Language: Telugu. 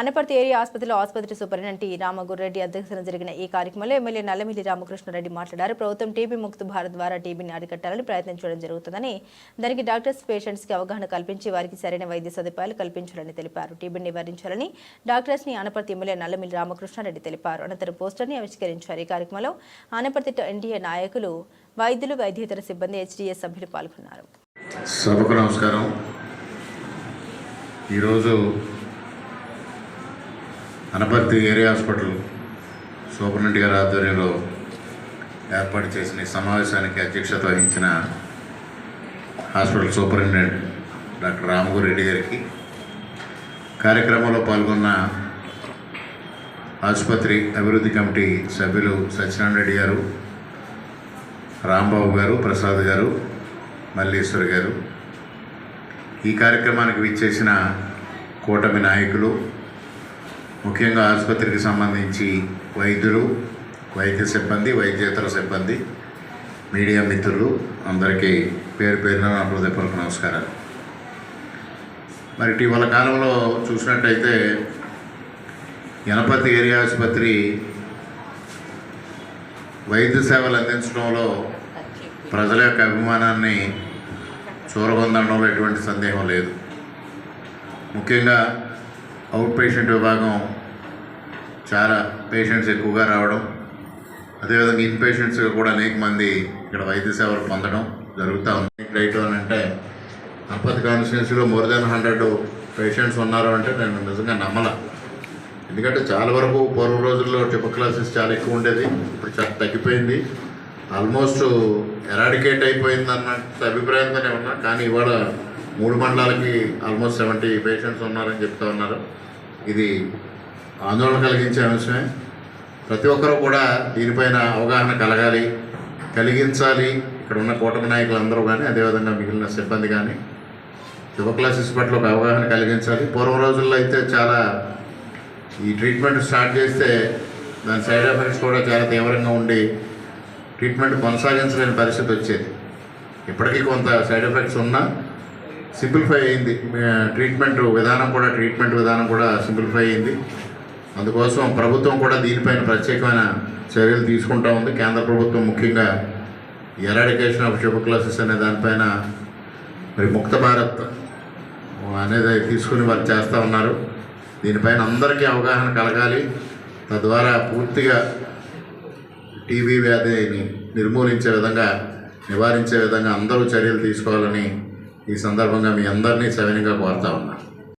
అనపర్తి ఏరియా ఆసుపత్రిలో ఆసుపత్రి సూపరింటెండెంట్ టి. రామగుర్రెడ్డి అధ్యక్షతన జరిగిన ఈ కార్యక్రమంలో ఎమ్మెల్యే నల్లమిల్లి రామకృష్ణారెడ్డి మాట్లాడారు. ప్రభుత్వం టీబీ ముక్త భారత్ ద్వారా టీబీని అరికట్టాలని ప్రయత్నించడం జరుగుతుందని దానికి డాక్టర్స్ పేషెంట్స్కి అవగాహన కల్పించి వారికి సరైన వైద్య సదుపాయాలు కల్పించాలని తెలిపారు. టీబీని నివారించాలని డాక్టర్స్ని అనపర్తి ఎమ్మెల్యే నల్లమిల్లి రామకృష్ణారెడ్డి తెలిపారు. అనంతరం పోస్టర్ని ఆవిష్కరించారు. ఈ కార్యక్రమంలో అనపర్తి ఎన్డీఏ నాయకులు వైద్యులు వైద్యేతర సిబ్బంది హెచ్డిఎస్ సభ్యులు పాల్గొన్నారు. సభకు నమస్కారం. ఈరోజు అనపర్తి ఏరియా హాస్పిటల్ సూపరింటెండెంట్ గారి ఆధ్వర్యంలో ఏర్పాటు చేసిన సమావేశానికి అధ్యక్షత వహించిన hospital superintendent doctor Ramaguru Reddy గారికి కార్యక్రమంలో పాల్గొన్న ఆసుపత్రి అభివృద్ధి కమిటీ సభ్యులు సత్యనారాయణ రెడ్డి గారు రాంబాబు గారు ప్రసాద్ గారు మల్లేశ్వర్ గారు. ఈ కార్యక్రమానికి విచ్చేసిన కూటమి నాయకులు ముఖ్యంగా ఆసుపత్రికి సంబంధించి వైద్యులు వైద్య సిబ్బంది వైద్యేతర సిబ్బంది మీడియా మిత్రులు అందరికీ పేరు పేరున హృదయపూర్వక నమస్కారాలు. మరి ఇటీవల కాలంలో చూసినట్టయితే గణపతి ఏరియా ఆసుపత్రి వైద్య సేవలు అందించడంలో ప్రజల యొక్క అభిమానాన్ని చూరగొందడంలో ఎటువంటి సందేహం లేదు. ముఖ్యంగా అవుట్ పేషెంట్ విభాగం చాలా పేషెంట్స్ ఎక్కువగా రావడం. అదేవిధంగా ఇన్ పేషెంట్స్ కూడా అనేక మంది ఇక్కడ వైద్య సేవలు పొందడం జరుగుతూ ఉంది. రైట్ అని అంటే అంపతి కాన్స్టిట్యున్సీలో మోర్ దెన్ హండ్రెడ్ పేషెంట్స్ ఉన్నారు అంటే నేను నిజంగా నమ్మల. ఎందుకంటే చాలా వరకు పూర్వ రోజుల్లో క్లాసెస్ చాలా ఎక్కువ ఉండేది. ఇప్పుడు చాలా తగ్గిపోయింది. ఆల్మోస్ట్ ఎరాడికేట్ అయిపోయింది అన్న అభిప్రాయంతోనే ఉన్నా. కానీ ఇవాళ మూడు మండలాలకి ఆల్మోస్ట్ సెవెంటీ పేషెంట్స్ ఉన్నారని చెప్తా ఉన్నారు. ఇది ఆందోళన కలిగించే అంశమే. ప్రతి ఒక్కరూ కూడా దీనిపైన అవగాహన కలగాలి కలిగించాలి. ఇక్కడ ఉన్న కూటమి నాయకులందరూ కానీ అదేవిధంగా మిగిలిన సిబ్బంది కానీ యువ క్లాసెస్ పట్ల ఒక అవగాహన కలిగించాలి. పూర్వం రోజుల్లో అయితే చాలా ఈ ట్రీట్మెంట్ స్టార్ట్ చేస్తే దాని సైడ్ ఎఫెక్ట్స్ కూడా చాలా తీవ్రంగా ఉండి ట్రీట్మెంట్ కొనసాగించలేని పరిస్థితి వచ్చేది. ఇప్పటికీ కొంత సైడ్ ఎఫెక్ట్స్ ఉన్నా సింప్లిఫై అయింది. ట్రీట్మెంట్ విధానం కూడా ట్రీట్మెంట్ విధానం కూడా సింప్లిఫై అయింది. అందుకోసం ప్రభుత్వం కూడా దీనిపైన ప్రత్యేకమైన చర్యలు తీసుకుంటా ఉంది. కేంద్ర ప్రభుత్వం ముఖ్యంగా ఎరాడికేషన్ ఆఫ్ షుగర్ క్లాసెస్ అనే దానిపైన మరి ముక్త భారత్ అనేది తీసుకుని వారు చేస్తూ ఉన్నారు. దీనిపైన అందరికీ అవగాహన కలగాలి. తద్వారా పూర్తిగా టీబీ వ్యాధిని నిర్మూలించే విధంగా నివారించే విధంగా అందరూ చర్యలు తీసుకోవాలని ఈ సందర్భంగా మీ అందరినీ సవినీగా కోరుతా ఉన్నా.